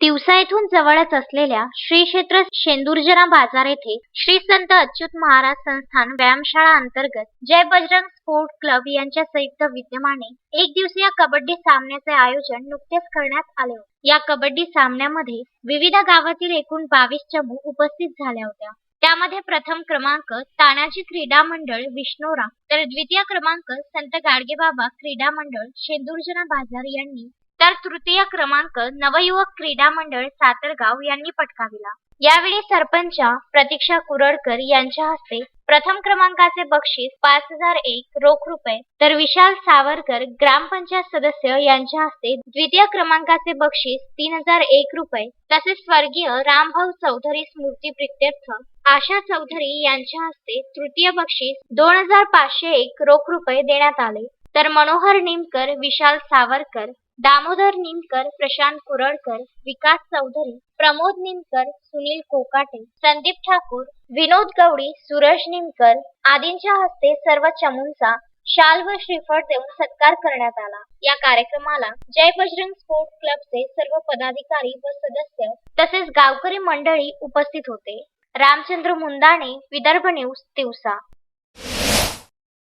तिवसा येथून जवळच असलेल्या श्री क्षेत्र शेंदुर्जना बाजार येथे श्री संत अच्युत महाराज संस्थान व्यायामशाळा अंतर्गत जय बजरंग स्पोर्ट क्लब यांच्या संयुक्त विद्यमाने एक दिवसीय कबड्डी सामन्याचे आयोजन नुकतेच करण्यात आले होते. या कबड्डी सामन्यामध्ये विविध गावातील एकूण बावीस चमू उपस्थित झाल्या होत्या. त्यामध्ये प्रथम क्रमांक तानाजी क्रीडा मंडळ विष्णोरा तर द्वितीय क्रमांक संत गाडगेबाबा क्रीडा मंडळ शेंदुर्जना बाजार यांनी तर तृतीय क्रमांक नवयुवक क्रीडा मंडळ सातरगाव यांनी पटकाविला. यावेळी सरपंच प्रतीक्षा कुरडकर यांच्या हस्ते प्रथम क्रमांकाचे बक्षीस पाच हजार एक रोख रुपये तर विशाल सावरकर ग्रामपंचायत सदस्य यांच्या हस्ते द्वितीय क्रमांकाचे बक्षीस तीन हजार एक रुपये तसेच स्वर्गीय रामभाऊ चौधरी स्मृती प्रित्यर्थ आशा चौधरी यांच्या हस्ते तृतीय बक्षीस दोन हजार पाचशे एक रोख रुपये देण्यात आले. तर मनोहर निमकर विशाल सावरकर दामोदर निमकर प्रशांत कुरडकर विकास चौधरी प्रमोद निमकर सुनील कोकाटे संदीप ठाकूर विनोद गवडी सूरज निमकर आदींच्या हस्ते सर्व चमूंचा शाल व श्रीफळ देऊन सत्कार करण्यात आला. या कार्यक्रमाला जय बजरंग स्पोर्ट क्लबचे सर्व पदाधिकारी व सदस्य तसेच गावकरी मंडळी उपस्थित होते. रामचंद्र मुंदाणे विदर्भ न्यूज दिवसा